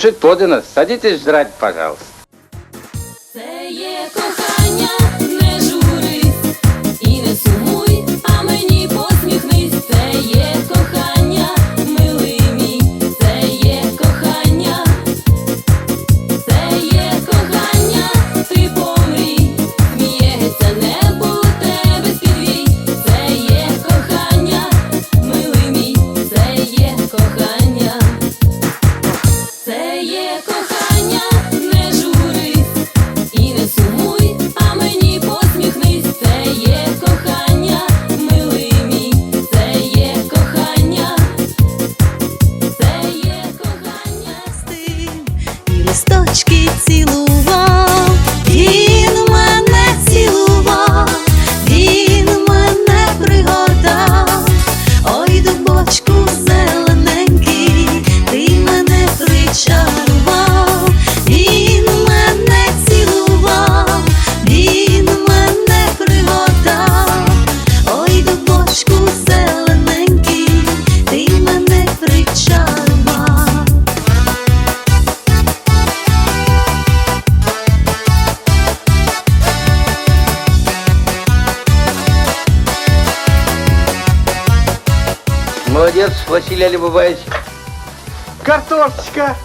Кушать подано. Садитесь жрать, пожалуйста. Листочки цілував, він мене цілував, він мене пригадав, ой, дубочку зелененький, ти мене причарував, він мене цілував, він мене пригадав, ой, дубочку зелененький, Молодец, Василий Алибабаевич. Картошечка.